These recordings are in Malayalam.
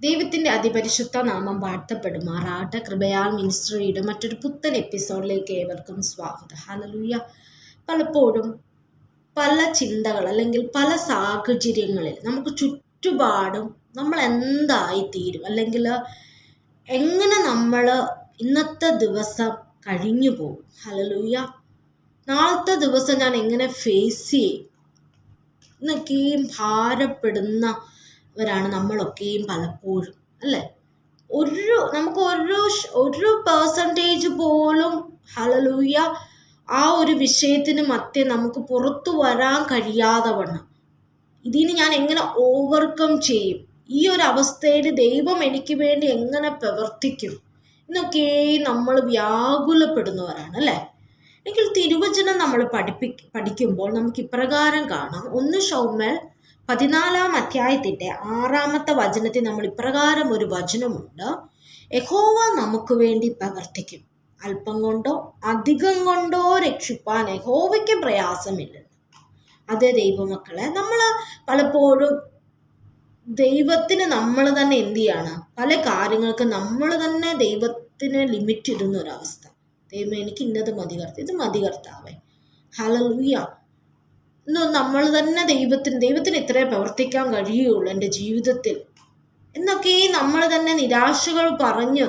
ദൈവത്തിന്റെ അതിപരിശുദ്ധ നാമം വാഴ്ത്തപ്പെടുമാറാട്ടെ കൃപയാൽ മിനിസ്ട്രിയുടെ മറ്റൊരു പുത്തൻ എപ്പിസോഡിലേക്ക് ഏവർക്കും സ്വാഗതം. ഹലലൂയ പലപ്പോഴും പല ചിന്തകൾ അല്ലെങ്കിൽ പല സാഹചര്യങ്ങളിൽ നമുക്ക് ചുറ്റുപാടും നമ്മൾ എന്തായി തീരും അല്ലെങ്കിൽ എങ്ങനെ നമ്മൾ ഇന്നത്തെ ദിവസം കഴിഞ്ഞു പോകും? ഹലലൂയ നാളത്തെ ദിവസം ഞാൻ എങ്ങനെ ഫേസ് ചെയ്യും? എന്നൊക്കെയും ഭാരപ്പെടുന്നവരാണ് നമ്മളൊക്കെയും പലപ്പോഴും അല്ലേ? ഒരു നമുക്ക് ഒരു ഒരു പേഴ്സന്റേജ് പോലും ഹലലൂയ ആ ഒരു വിഷയത്തിന് മധ്യേ നമുക്ക് പുറത്തു വരാൻ കഴിയാതെ വണ്ണം ഇതിന് ഞാൻ എങ്ങനെ ഓവർകം ചെയ്യും? ഈ ഒരു അവസ്ഥയിൽ ദൈവം എനിക്ക് വേണ്ടി എങ്ങനെ പ്രവർത്തിക്കും? എന്നൊക്കെ നമ്മൾ വ്യാകുലപ്പെടുന്നവരാണ് അല്ലേ? എങ്കിൽ തിരുവചനം നമ്മൾ പഠിപ്പി പഠിക്കുമ്പോൾ നമുക്ക് ഇപ്രകാരം കാണാം. ഒന്ന് ഷൗമേൽ പതിനാലാം അധ്യായത്തിന്റെ ആറാമത്തെ വചനത്തിൽ നമ്മൾ ഇപ്രകാരം ഒരു വചനമുണ്ട്. യഹോവ നമുക്ക് വേണ്ടി പ്രവർത്തിക്കും. അല്പം കൊണ്ടോ അധികം കൊണ്ടോ രക്ഷിപ്പാൻ യഹോവയ്ക്ക് പ്രയാസമില്ല. അതെ ദൈവമക്കളെ നമ്മൾ പലപ്പോഴും ദൈവത്തിന് നമ്മൾ തന്നെ എന്ത് ചെയ്യാണ്? പല കാര്യങ്ങൾക്ക് നമ്മൾ തന്നെ ദൈവത്തിന് ലിമിറ്റ് ഇടുന്ന ഒരവസ്ഥ ദൈവം എനിക്ക് ഇന്നത് മതി ഇത് മതി കർത്താവേ. നമ്മൾ തന്നെ ദൈവത്തിന് ദൈവത്തിന് ഇത്രേ പ്രവർത്തിക്കാൻ കഴിയുള്ളൂ എന്റെ ജീവിതത്തിൽ. എന്നൊക്കെ ഈ നമ്മൾ തന്നെ നിരാശകൾ പറഞ്ഞ്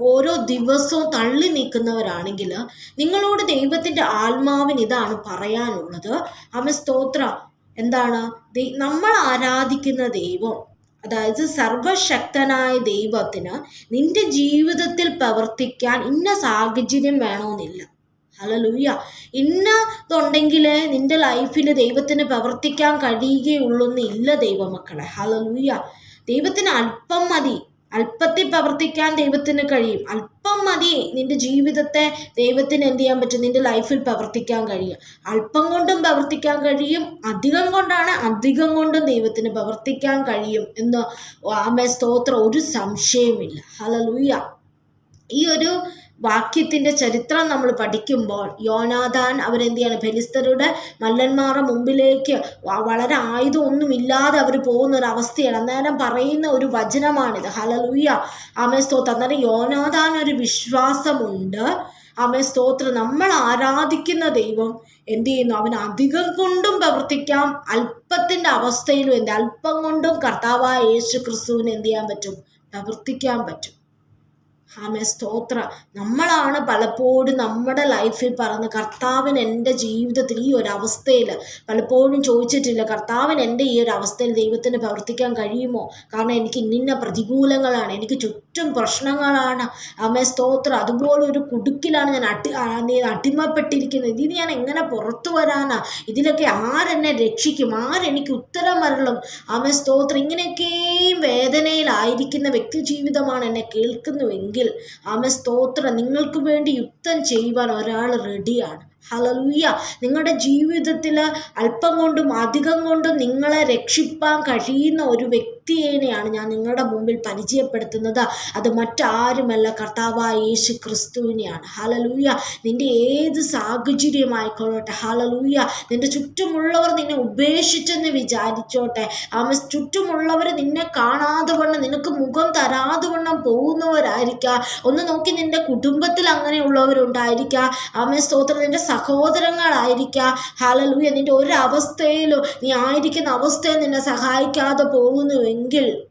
ഓരോ ദിവസവും തള്ളി നീക്കുന്നവരാണെങ്കിൽ നിങ്ങളോട് ദൈവത്തിന്റെ ആത്മാവിന് ഇതാണ് പറയാനുള്ളത്. അവൻ സ്തോത്ര. എന്താണ്? നമ്മൾ ആരാധിക്കുന്ന ദൈവം അതായത് സർവശക്തനായ ദൈവത്തിന് നിന്റെ ജീവിതത്തിൽ പ്രവർത്തിക്കാൻ ഇന്ന സാഹചര്യം വേണമെന്നില്ല. ഹലലൂയ ഇന്നതുണ്ടെങ്കിൽ നിന്റെ ലൈഫിൽ ദൈവത്തിന് പ്രവർത്തിക്കാൻ കഴിയുകയുള്ളൂ ഇല്ല ദൈവമക്കളെ. ഹലലൂയ ദൈവത്തിന് അല്പം മതി. അല്പത്തിൽ പ്രവർത്തിക്കാൻ ദൈവത്തിന് കഴിയും. അല്പം മതി നിന്റെ ജീവിതത്തെ ദൈവത്തിന് എന്ത് ചെയ്യാൻ പറ്റും? നിന്റെ ലൈഫിൽ പ്രവർത്തിക്കാൻ കഴിയും. അല്പം കൊണ്ടും പ്രവർത്തിക്കാൻ കഴിയും. അധികം കൊണ്ടാണ് അധികം കൊണ്ടും ദൈവത്തിന് പ്രവർത്തിക്കാൻ കഴിയും എന്ന് ആമേ സ്തോത്രം. ഒരു സംശയമില്ല ഹലലൂയ ഈ ഒരു വാക്യത്തിന്റെ ചരിത്രം നമ്മൾ പഠിക്കുമ്പോൾ യോനാദാൻ അവരെന്ത് ചെയ്യാണ് ഫെലിസ്തരുടെ മല്ലന്മാരുടെ മുമ്പിലേക്ക് വളരെ വളരെ ആയുധമൊന്നുമില്ലാതെ അവർ പോകുന്ന ഒരു അവസ്ഥയാണ് അന്നേരം പറയുന്ന ഒരു വചനമാണിത്. ഹലലൂയ ആമേ സ്തോത്രം. അന്നേരം യോനാദാൻ ഒരു വിശ്വാസമുണ്ട്. ആമേ സ്തോത്രം. നമ്മൾ ആരാധിക്കുന്ന ദൈവം എന്ത് ചെയ്യുന്നു? അവൻ അധികം കൊണ്ടും പ്രവർത്തിക്കാം. അല്പത്തിന്റെ അവസ്ഥയിലും എന്ത്? അല്പം കൊണ്ടും കർത്താവായ യേശു ക്രിസ്തുവിന് എന്ത് ചെയ്യാൻ പറ്റും? പ്രവർത്തിക്കാൻ പറ്റും. ആമേ സ്തോത്ര നമ്മളാണ് പലപ്പോഴും നമ്മുടെ ലൈഫിൽ പറഞ്ഞ കർത്താവിന് എന്റെ ജീവിതത്തിൽ ഈ ഒരു അവസ്ഥയിൽ. പലപ്പോഴും ചോദിച്ചിട്ടില്ല കർത്താവിന് എന്റെ ഈ ഒരു അവസ്ഥയിൽ ദൈവത്തിന് പ്രവർത്തിക്കാൻ കഴിയുമോ? കാരണം എനിക്ക് ഇന്നിന്ന പ്രതികൂലങ്ങളാണ് എനിക്ക് ചുറ്റും പ്രശ്നങ്ങളാണ്. ആമേ സ്തോത്ര അതുപോലെ ഒരു കുടുക്കിലാണ് ഞാൻ അടി അടിമപ്പെട്ടിരിക്കുന്നത് ഇതിന് ഞാൻ എങ്ങനെ പുറത്തു വരാനാ? ഇതിലൊക്കെ ആരെന്നെ രക്ഷിക്കും? ആരെനിക്ക് ഉത്തരം വരളും ആമേ സ്തോത്രം ഇങ്ങനെയൊക്കെയും വേദനയിലായിരിക്കുന്ന വ്യക്തി ജീവിതമാണ് എന്നെ കേൾക്കുന്നുവെങ്കിൽ ആമേ സ്തോത്രം. നിങ്ങൾക്ക് വേണ്ടി യുദ്ധം ചെയ്യുവാൻ ഒരാൾ റെഡിയാണ്. ഹലലൂയ നിങ്ങളുടെ ജീവിതത്തിൽ അല്പം കൊണ്ടും അധികം കൊണ്ടും നിങ്ങളെ രക്ഷിപ്പാൻ കഴിയുന്ന ഒരു വ്യക്തിയെയാണ് ഞാൻ നിങ്ങളുടെ മുമ്പിൽ പരിചയപ്പെടുത്തുന്നത്. അത് മറ്റാരുമല്ല. കർത്താവായ യേശു ക്രിസ്തുവിനെയാണ് ഹലലൂയ നിന്റെ ഏത് സാഹചര്യമായിക്കൊള്ളട്ടെ. ഹലലൂയ നിന്റെ ചുറ്റുമുള്ളവർ നിന്നെ ഉപേക്ഷിച്ചെന്ന് വിചാരിച്ചോട്ടെ. ആമ ചുറ്റുമുള്ളവർ നിന്നെ കാണാതെ വണ്ണം നിനക്ക് മുഖം തരാതെ വണ്ണം പോകുന്നവരായിരിക്കാം. ഒന്ന് നോക്കി നിന്റെ കുടുംബത്തിൽ അങ്ങനെയുള്ളവരുണ്ടായിരിക്കാം. ആമേ സ്തോത്രം. നിന്റെ സഹോദരങ്ങളായിരിക്കാം. ഹാലലൂയ നിന്റെ ഒരവസ്ഥയിലും നീ ആയിരിക്കുന്ന അവസ്ഥയിൽ നിന്നെ സഹായിക്കാതെ പോകുന്നുവെങ്കിൽ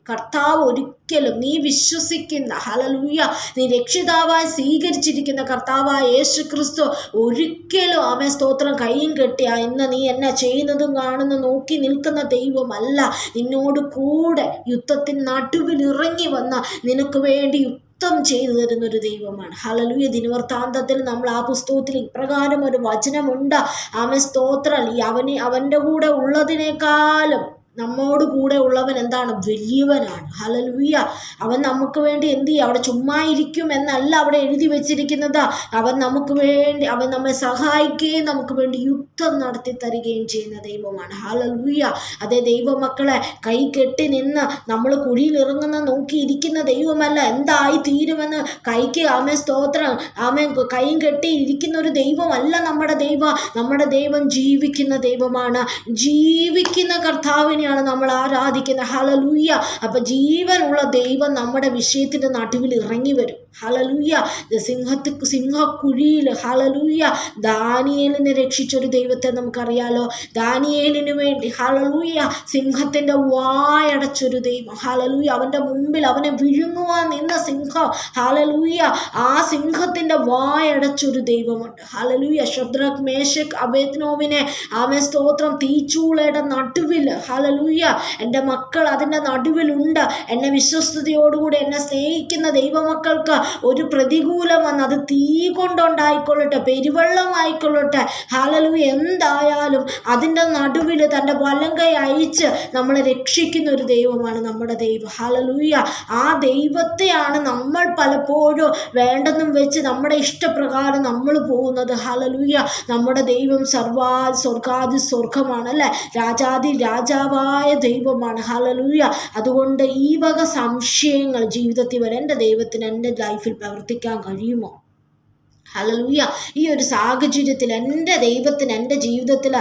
കർത്താവ് ഒരിക്കലും നീ വിശ്വസിക്കുന്ന ഹലലൂയ നീ രക്ഷിതാവായി സ്വീകരിച്ചിരിക്കുന്ന കർത്താവായ യേശു ക്രിസ്തു ഒരിക്കലും ആമേ സ്തോത്രം കൈയും കെട്ടിയ. ഇന്ന് നീ എന്നെ ചെയ്യുന്നതും കാണുന്നു നോക്കി നിൽക്കുന്ന ദൈവമല്ല. നിന്നോട് കൂടെ യുദ്ധത്തിന് നടുവിൽ ഇറങ്ങി വന്ന നിനക്ക് വേണ്ടി യുദ്ധം ചെയ്തു തരുന്ന ഒരു ദൈവമാണ്. ഹലലൂയ ദിനവൃത്താന്തത്തിൽ നമ്മൾ ആ പുസ്തകത്തിൽ ഇപ്രകാരം ഒരു വചനമുണ്ട്. ആമേ സ്തോത്രം അവന് അവന്റെ കൂടെ ഉള്ളതിനേക്കാളും നമ്മോട് കൂടെ ഉള്ളവൻ എന്താണ്? വലിയവനാണ്. ഹലൽവിയ അവൻ നമുക്ക് വേണ്ടി എന്ത് ചെയ്യും? അവിടെ ചുമ്മാ ഇരിക്കും എന്നല്ല അവിടെ എഴുതി വെച്ചിരിക്കുന്നത്. അവൻ നമുക്ക് വേണ്ടി അവൻ നമ്മെ സഹായിക്കുകയും നമുക്ക് വേണ്ടി യുദ്ധം നടത്തി തരികയും ചെയ്യുന്ന ദൈവമാണ്. ഹലൽവിയ അതേ ദൈവമക്കളെ കൈ കെട്ടി നിന്ന് നമ്മൾ കുഴിയിൽ ഇറങ്ങുന്ന നോക്കിയിരിക്കുന്ന ദൈവമല്ല എന്തായി തീരുമെന്ന് കൈക്ക് ആമേ സ്തോത്രം ആമേ കൈയും കെട്ടി ഇരിക്കുന്ന ഒരു ദൈവമല്ല നമ്മുടെ ദൈവം. നമ്മുടെ ദൈവം ജീവിക്കുന്ന ദൈവമാണ്. ജീവിക്കുന്ന കർത്താവിനെ ദൈവത്തിനെയാണ് നമ്മൾ ആരാധിക്കുന്നത്. ഹലലൂയ്യ അപ്പം ജീവനുള്ള ദൈവം നമ്മുടെ വിഷയത്തിന്റെ നടുവിൽ ഇറങ്ങി വരും. ഹലലൂയ്യ സിംഹത്തി സിംഹക്കുഴിയിൽ. ഹലലൂയ്യ ദാനിയേലിനെ രക്ഷിച്ചൊരു ദൈവത്തെ നമുക്കറിയാലോ. ദാനിയേലിന് വേണ്ടി ഹലലൂയ്യ സിംഹത്തിന്റെ വായടച്ചൊരു ദൈവം. ഹലലൂയ്യ അവന്റെ മുമ്പിൽ അവനെ വിഴുങ്ങുവാൻ നിന്ന സിംഹം. ഹലലൂയ്യ ആ സിംഹത്തിന്റെ വായടച്ചൊരു ദൈവമുണ്ട്. ഹലലൂയ്യ ഷദ്രക് മേശക് അബേദ്നോവിനെ. അവൻ സ്തോത്രം. തീച്ചൂളയുടെ നടുവിൽ. ഹലലൂയ എന്റെ മക്കൾ അതിന്റെ നടുവിലുണ്ട്. എന്നെ വിശ്വസ്തയോടുകൂടി എന്നെ സ്നേഹിക്കുന്ന ദൈവമക്കൾക്ക് ഒരു പ്രതികൂലം വന്ന് അത് തീ കൊണ്ടുണ്ടായിക്കൊള്ളട്ടെ പെരുവെള്ളമായിക്കൊള്ളട്ടെ. ഹലലു എന്തായാലും അതിന്റെ നടുവിൽ തന്റെ വലം കൈ അയച്ച് നമ്മളെ രക്ഷിക്കുന്ന ഒരു ദൈവമാണ് നമ്മുടെ ദൈവം. ഹലലൂയ ആ ദൈവത്തെയാണ് നമ്മൾ പലപ്പോഴും വേണ്ടെന്നും വെച്ച് നമ്മുടെ ഇഷ്ടപ്രകാരം നമ്മൾ പോകുന്നത്. ഹലലൂയ നമ്മുടെ ദൈവം സർവാ സ്വർഗാദി സ്വർഗമാണ് അല്ലേ? രാജാതി രാജാവായ ദൈവമാണ്. ഹലലൂയ അതുകൊണ്ട് ഈ വക സംശയങ്ങൾ ജീവിതത്തിൽ വരെ എന്റെ ദൈവത്തിന് എന്റെ ലൈഫിൽ പ്രവർത്തിക്കാൻ കഴിയുമോ? ഹലലൂയ ഈ ഒരു സാഹചര്യത്തിൽ എന്റെ ദൈവത്തിന് എന്റെ ജീവിതത്തിൽ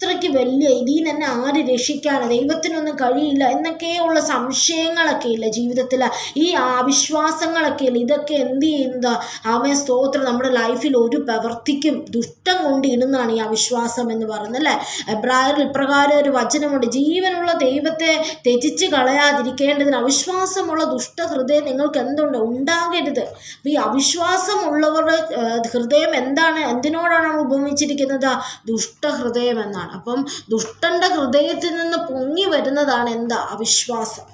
ഇത്രയ്ക്ക് വലിയ ഇതിൽ നിന്ന് ആര് രക്ഷിക്കാനോ? ദൈവത്തിനൊന്നും കഴിയില്ല എന്നൊക്കെയുള്ള സംശയങ്ങളൊക്കെ ഇല്ല ജീവിതത്തിൽ ഈ അവിശ്വാസങ്ങളൊക്കെ ഇല്ല? ഇതൊക്കെ എന്ത് ചെയ്യുന്നത്? അവൻ സ്തോത്രം. നമ്മുടെ ലൈഫിൽ ഒരു പ്രവർത്തിക്കും. ദുഷ്ടം കൊണ്ട് ഇടുന്നതാണ് ഈ അവിശ്വാസം എന്ന് പറയുന്നത് അല്ലേ? എബ്രായറിൽ ഇപ്രകാരം ഒരു വചനമുണ്ട്. ജീവനുള്ള ദൈവത്തെ തെറ്റിച്ച് കളയാതിരിക്കേണ്ടതിന് അവിശ്വാസമുള്ള ദുഷ്ടഹൃദയം നിങ്ങൾക്ക് എന്തുണ്ട്? ഉണ്ടാകരുത്. ഈ അവിശ്വാസമുള്ളവരുടെ ഹൃദയം എന്താണ്? എന്തിനോടാണ് ഉപമിച്ചിരിക്കുന്നത്? ദുഷ്ടഹൃദയം എന്നാണ്. അപ്പം ദുഷ്ടന്റെ ഹൃദയത്തിൽ നിന്ന് പൊങ്ങി വരുന്നതാണ് എന്താ അവിശ്വാസം?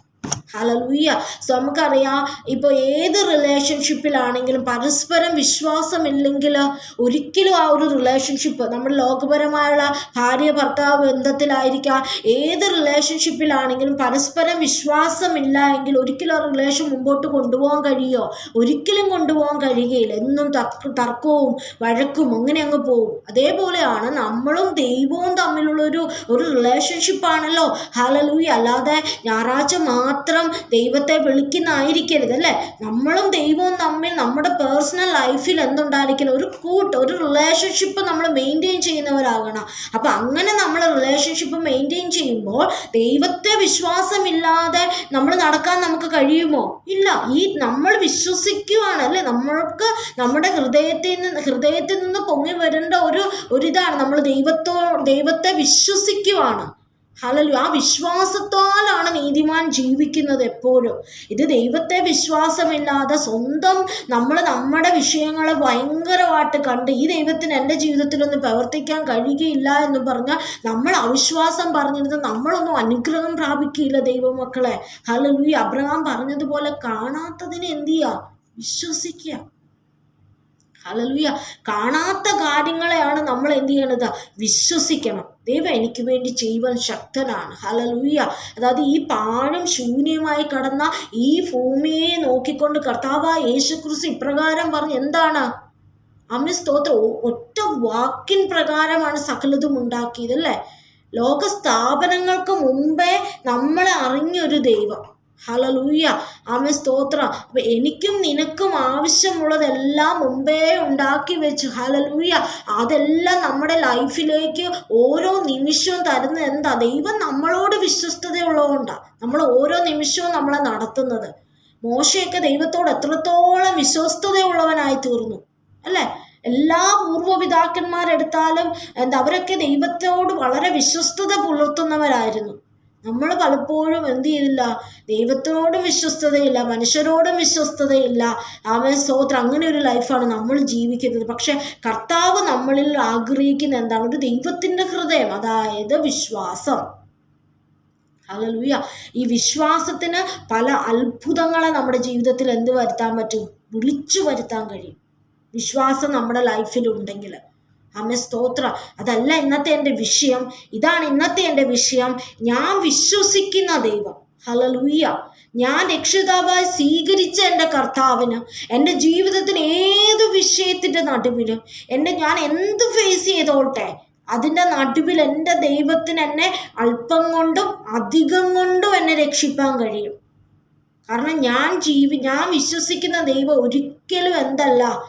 ഹലലൂയ സോ നമുക്കറിയാം ഇപ്പോൾ ഏത് റിലേഷൻഷിപ്പിലാണെങ്കിലും പരസ്പരം വിശ്വാസമില്ലെങ്കിൽ ഒരിക്കലും ആ ഒരു റിലേഷൻഷിപ്പ് നമ്മുടെ ലോകപരമായുള്ള ഭാര്യ ഭർത്താവ് ബന്ധത്തിലായിരിക്കാം. ഏത് റിലേഷൻഷിപ്പിലാണെങ്കിലും പരസ്പരം വിശ്വാസമില്ല എങ്കിൽ ഒരിക്കലും ആ റിലേഷൻ മുമ്പോട്ട് കൊണ്ടുപോകാൻ കഴിയുമോ ഒരിക്കലും കൊണ്ടുപോകാൻ കഴിയുകയില്ല. എന്നും തർക്കവും വഴക്കും അങ്ങനെ അങ്ങ് പോകും. അതേപോലെയാണ് നമ്മളും ദൈവവും തമ്മിലുള്ള ഒരു ഒരു റിലേഷൻഷിപ്പാണല്ലോ ഹലലൂയ അല്ലാതെ ഞായറാഴ്ച മാത്രം ദൈവത്തെ വിളിക്കുന്നതായിരിക്കരുത് അല്ലേ? നമ്മളും ദൈവവും തമ്മിൽ നമ്മുടെ പേഴ്സണൽ ലൈഫിൽ എന്തുണ്ടായിരിക്കണം? ഒരു കൂട്ട് ഒരു റിലേഷൻഷിപ്പ് നമ്മൾ മെയിന്റെയിൻ ചെയ്യുന്നവരാകണം. അപ്പം അങ്ങനെ നമ്മൾ റിലേഷൻഷിപ്പ് മെയിന്റെയിൻ ചെയ്യുമ്പോൾ ദൈവത്തെ വിശ്വാസമില്ലാതെ നമ്മൾ നടക്കാൻ നമുക്ക് കഴിയുമോ? ഇല്ല. ഈ നമ്മൾ വിശ്വസിക്കുവാണ് അല്ലേ? നമ്മൾക്ക് നമ്മുടെ ഹൃദയത്തിൽ നിന്ന് ഹൃദയത്തിൽ നിന്ന് പൊങ്ങി വരേണ്ട ഒരു ഒരിതാണ് നമ്മൾ ദൈവത്തോ ദൈവത്തെ വിശ്വസിക്കുവാണ്. ഹലലു ആ വിശ്വാസത്താലാണ് നീതിമാൻ ജീവിക്കുന്നത് എപ്പോഴും. ഇത് ദൈവത്തെ വിശ്വാസമില്ലാതെ സ്വന്തം നമ്മൾ നമ്മുടെ വിഷയങ്ങളെ ഭയങ്കരമായിട്ട് കണ്ട് ഈ ദൈവത്തിന് എന്റെ ജീവിതത്തിലൊന്നും പ്രവർത്തിക്കാൻ കഴിയുകയില്ല എന്ന് പറഞ്ഞാൽ നമ്മൾ അവിശ്വാസം പറഞ്ഞിരുന്നത് നമ്മളൊന്നും അനുഗ്രഹം പ്രാപിക്കില്ല ദൈവമക്കളെ. ഹലലു അബ്രഹാം പറഞ്ഞതുപോലെ കാണാത്തതിന് എന്ത് ചെയ്യുക വിശ്വസിക്കുക. ഹലലുയ കാണാത്ത കാര്യങ്ങളെയാണ് നമ്മൾ എന്ത് ചെയ്യണത്? വിശ്വസിക്കണം. ദൈവം എനിക്ക് വേണ്ടി ചെയ്യുവാൻ ശക്തനാണ്. ഹലലുയ അതായത് ഈ പാഴും ശൂന്യമായി കടന്ന ഈ ഭൂമിയെ നോക്കിക്കൊണ്ട് കർത്താവായ യേശുക്രിസ്തു ഇപ്രകാരം പറഞ്ഞു എന്താണ്? അമ്മ സ്തോത്രം. ഒറ്റ വാക്കിൻ പ്രകാരമാണ് സകലതും ഉണ്ടാക്കിയത് അല്ലേ? ലോക സ്ഥാപനങ്ങൾക്ക് മുമ്പേ നമ്മളെ അറിഞ്ഞൊരു ദൈവം. ഹലലൂയ ആമ സ്തോത്രം. അപ്പൊ എനിക്കും നിനക്കും ആവശ്യമുള്ളതെല്ലാം മുമ്പേ ഉണ്ടാക്കി വെച്ച്. ഹലലൂയ അതെല്ലാം നമ്മുടെ ലൈഫിലേക്ക് ഓരോ നിമിഷവും തരുന്ന എന്താ? ദൈവം നമ്മളോട് വിശ്വസ്തതയുള്ളതുകൊണ്ടാണ് നമ്മൾ ഓരോ നിമിഷവും നമ്മളെ നടത്തുന്നത്. മോശയൊക്കെ ദൈവത്തോട് എത്രത്തോളം വിശ്വസ്തതയുള്ളവനായി തീർന്നു അല്ലേ? എല്ലാ പൂർവപിതാക്കന്മാരെടുത്താലും എന്താ? അവരൊക്കെ ദൈവത്തോട് വളരെ വിശ്വസ്തത പുലർത്തുന്നവരായിരുന്നു. നമ്മൾ പലപ്പോഴും എന്ത് ചെയ്തില്ല ദൈവത്തോടും വിശ്വസ്തതയില്ല മനുഷ്യരോടും വിശ്വസ്തതയില്ല. ആമ സ്തോത്രം. അങ്ങനെ ഒരു ലൈഫാണ് നമ്മൾ ജീവിക്കുന്നത്. പക്ഷെ കർത്താവ് നമ്മളിൽ ആഗ്രഹിക്കുന്ന എന്താണ്? ഒരു ദൈവത്തിന്റെ ഹൃദയം അതായത് വിശ്വാസം. ഹലലൂയ ഈ വിശ്വാസത്തിന് പല അത്ഭുതങ്ങളെ നമ്മുടെ ജീവിതത്തിൽ എന്ത് വരുത്താൻ പറ്റും? വിളിച്ചു വരുത്താൻ കഴിയും. വിശ്വാസം നമ്മുടെ ലൈഫിൽ ഉണ്ടെങ്കിൽ അമ്മ സ്തോത്ര. അതല്ല ഇന്നത്തെ എന്റെ വിഷയം. ഇതാണ് ഇന്നത്തെ എന്റെ വിഷയം. ഞാൻ വിശ്വസിക്കുന്ന ദൈവം. ഹലലൂയ ഞാൻ രക്ഷിതാവായി സ്വീകരിച്ച എന്റെ കർത്താവിന് എന്റെ ജീവിതത്തിന് ഏത് വിഷയത്തിന്റെ നടുവിലും എന്റെ ഞാൻ എന്ത് ഫേസ് ചെയ്തോട്ടെ അതിന്റെ നടുവിൽ എന്റെ ദൈവത്തിന് എന്നെ അല്പം കൊണ്ടും അധികം കൊണ്ടും എന്നെ രക്ഷിപ്പാൻ കഴിയും. കാരണം ഞാൻ ജീവി ഞാൻ വിശ്വസിക്കുന്ന ദൈവം ഒരിക്കലും എന്തല്ല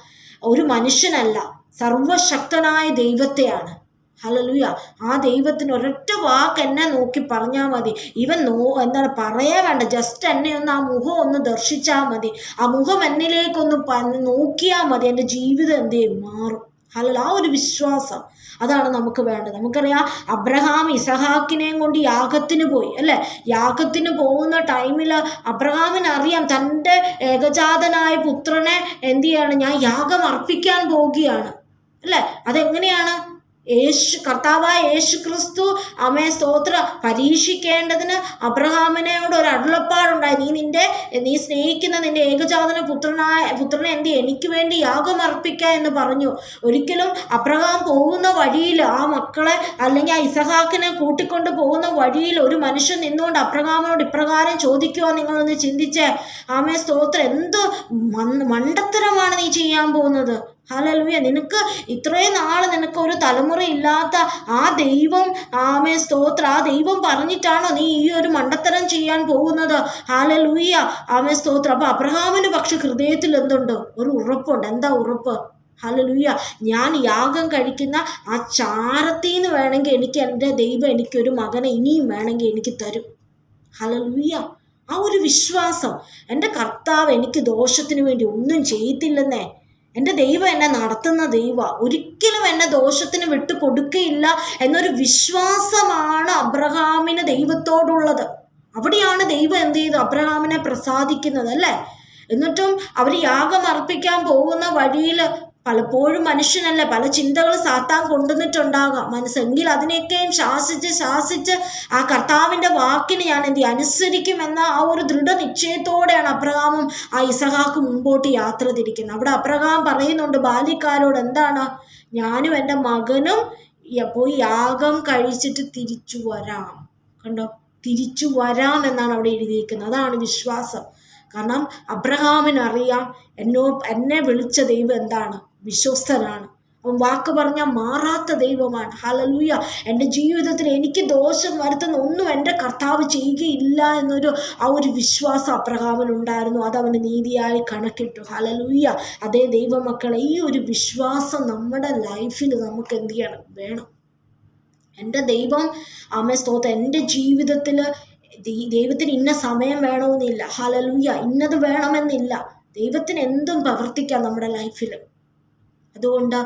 ഒരു മനുഷ്യനല്ല. സർവശക്തനായ ദൈവത്തെയാണ്. ഹലലുയ ആ ദൈവത്തിന് ഒരൊറ്റ വാക്ക് എന്നെ നോക്കി പറഞ്ഞാൽ മതി. ഇവൻ നോ എന്താണ് പറയാ വേണ്ട. ജസ്റ്റ് എന്നെ ഒന്ന് ആ മുഖം ഒന്ന് ദർശിച്ചാൽ മതി. ആ മുഖം എന്നിലേക്കൊന്ന് നോക്കിയാൽ മതി. എന്റെ ജീവിതം എന്ത് ചെയ്യും? മാറും. ഹലോ ആ ഒരു വിശ്വാസം അതാണ് നമുക്ക് വേണ്ടത്. നമുക്കറിയാം അബ്രഹാം ഇസഹാക്കിനെയും കൊണ്ട് യാഗത്തിന് പോയി അല്ലേ? യാഗത്തിന് പോകുന്ന ടൈമിൽ അബ്രഹാമിന് അറിയാം തന്റെ ഏകജാതനായ പുത്രനെ എന്ത് ചെയ്യാണ്? ഞാൻ യാഗം അർപ്പിക്കാൻ പോവുകയാണ്. അല്ലേ? അതെങ്ങനെയാണ്? യേശു കർത്താവായ യേശു ക്രിസ്തു അമ്മയെ സ്തോത്ര പരീക്ഷിക്കേണ്ടതിന് അബ്രഹാമിനോട് ഒരു അരുളപ്പാടുണ്ടായി. നീ നിന്റെ നീ സ്നേഹിക്കുന്ന നിന്റെ ഏകജാതന പുത്രനായ പുത്രനെ എന്ത് എനിക്ക് വേണ്ടി യാഗം എന്ന് പറഞ്ഞു. ഒരിക്കലും അബ്രഹാം പോകുന്ന വഴിയിൽ ആ മക്കളെ അല്ലെങ്കിൽ ആ ഇസഹാക്കിനെ കൂട്ടിക്കൊണ്ട് പോകുന്ന വഴിയിൽ ഒരു മനുഷ്യൻ നിന്നുകൊണ്ട് അബ്രഹാമിനോട് ഇപ്രകാരം ചോദിക്കുമോ നിങ്ങളൊന്ന് ചിന്തിച്ചേ. ആമേ സ്തോത്രം എന്ത് മണ്ടത്തരമാണ് നീ ചെയ്യാൻ പോകുന്നത്? ഹലലുയ നിനക്ക് ഇത്രയും നാൾ നിനക്ക് ഒരു തലമുറ ഇല്ലാത്ത ആ ദൈവം ആമേ സ്തോത്ര ആ ദൈവം പറഞ്ഞിട്ടാണോ നീ ഈ ഒരു മണ്ടത്തരം ചെയ്യാൻ പോകുന്നത്? ഹാലലൂയ ആമേ സ്തോത്ര. അപ്പൊ അബ്രഹാമിന് പക്ഷെ ഹൃദയത്തിൽ എന്തുണ്ട്? ഒരു ഉറപ്പുണ്ട്. എന്താ ഉറപ്പ്? ഹലലുയ്യ ഞാൻ യാഗം കഴിക്കുന്ന ആ ചാരത്തിൽ നിന്ന് വേണമെങ്കിൽ എനിക്ക് എന്റെ ദൈവം എനിക്കൊരു മകനെ ഇനിയും വേണമെങ്കിൽ എനിക്ക് തരും. ഹലലുയ്യ ആ ഒരു വിശ്വാസം. എന്റെ കർത്താവ് എനിക്ക് ദോഷത്തിന് വേണ്ടി ഒന്നും ചെയ്യത്തില്ലെന്നേ എന്റെ ദൈവം എന്നെ നടത്തുന്ന ദൈവ ഒരിക്കലും എന്നെ ദോഷത്തിന് വിട്ടു കൊടുക്കുകയില്ല എന്നൊരു വിശ്വാസമാണ് അബ്രഹാമിന് ദൈവത്തോടുള്ളത്. അവിടെയാണ് ദൈവം എന്ത് ചെയ്തു അബ്രഹാമിനെ പ്രസാദിക്കുന്നത് അല്ലേ? എന്നിട്ടും അവർ യാഗം അർപ്പിക്കാൻ പോകുന്ന വഴിയിൽ പലപ്പോഴും മനുഷ്യനല്ല പല ചിന്തകൾ സാത്താൻ കൊണ്ടുവന്നിട്ടുണ്ടാകാം. മനസ്സെങ്കിൽ അതിനെയൊക്കെയും ശാസിച്ച് ശാസിച്ച് ആ കർത്താവിന്റെ വാക്കിന് ഞാൻ എന്ത്? അനുസരിക്കുമെന്ന ആ ഒരു ദൃഢ നിശ്ചയത്തോടെയാണ് അബ്രഹാമും ആ ഇസഹാക്ക് മുമ്പോട്ട് യാത്ര തിരിക്കുന്നത്. അവിടെ അബ്രഹാം പറയുന്നുണ്ട് ബാല്യക്കാരോട് എന്താണ്? ഞാനും എന്റെ മകനും പോയി യാഗം കഴിച്ചിട്ട് തിരിച്ചു വരാം. കണ്ടോ? തിരിച്ചു വരാം എന്നാണ് അവിടെ എഴുതിയിരിക്കുന്നത്. അതാണ് വിശ്വാസം. കാരണം അബ്രഹാമിനറിയാം എന്നോ എന്നെ വിളിച്ച ദൈവം എന്താണ്? വിശ്വസ്തനാണ്. അവൻ വാക്ക് പറഞ്ഞാൽ മാറാത്ത ദൈവമാണ്. ഹലലൂയ എന്റെ ജീവിതത്തിൽ എനിക്ക് ദോഷം വരുത്തുന്ന ഒന്നും എന്റെ കർത്താവ് ചെയ്യുകയില്ല എന്നൊരു ആ ഒരു വിശ്വാസം ഉണ്ടായിരുന്നു. അത് അവന് നീതിയായി കണക്കിട്ടു. ഹലലൂയ അതേ ദൈവമക്കളെ ഈ ഒരു വിശ്വാസം നമ്മുടെ ലൈഫിൽ നമുക്ക് എന്ത് ചെയ്യണം? വേണം. എന്റെ ദൈവം അമ്മ സ്തോത്രം. എന്റെ ജീവിതത്തിൽ ദൈവത്തിന് ഇന്ന സമയം വേണമെന്നില്ല. ഹലലൂയ ഇന്നത് വേണമെന്നില്ല. ദൈവത്തിന് എന്തും പ്രവർത്തിക്കാം നമ്മുടെ ലൈഫിൽ അതുകൊണ്ട്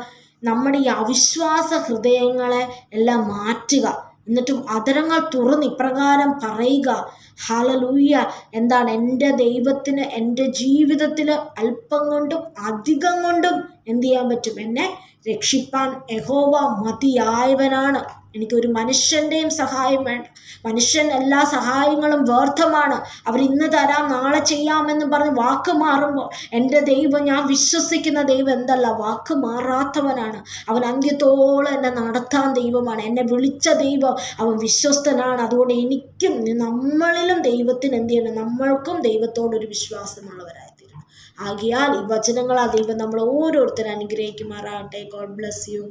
നമ്മുടെ ഈ അവിശ്വാസ ഹൃദയങ്ങളെ എല്ലാം മാറ്റുക. എന്നിട്ടും അതരങ്ങൾ തുറന്ന് ഇപ്രകാരം പറയുക. ഹലലൂയ്യ എന്താണ് എന്റെ ദൈവത്തിന് എന്റെ ജീവിതത്തിൽ അല്പം കൊണ്ടും അധികം കൊണ്ടും എന്ത് ചെയ്യാൻ പറ്റും? എന്നെ രക്ഷിപ്പാൻ യഹോവ മതിയായവനാണ്. എനിക്കൊരു മനുഷ്യന്റെയും സഹായം വേണ്ട. മനുഷ്യൻ എല്ലാ സഹായങ്ങളും വ്യർത്ഥമാണ്. അവർ ഇന്ന് തരാം നാളെ ചെയ്യാമെന്ന് പറഞ്ഞ് വാക്ക് മാറുമ്പോൾ എന്റെ ദൈവം ഞാൻ വിശ്വസിക്കുന്ന ദൈവം എന്തല്ല വാക്ക് മാറാത്തവനാണ്. അവൻ അന്ത്യത്തോളം എന്നെ നടത്താൻ ദൈവമാണ്. എന്നെ വിളിച്ച ദൈവം അവൻ വിശ്വസ്തനാണ്. അതുകൊണ്ട് എനിക്കും നമ്മളിലും ദൈവത്തിന് എന്ത് ചെയ്യണം? നമ്മൾക്കും ദൈവത്തോടൊരു വിശ്വാസമുള്ളവരായി ആകിയാൽ ഈ വചനങ്ങൾ ആ ദൈവം നമ്മൾ ഓരോരുത്തരും അനുഗ്രഹിക്കുമാറാകട്ടെ. God bless you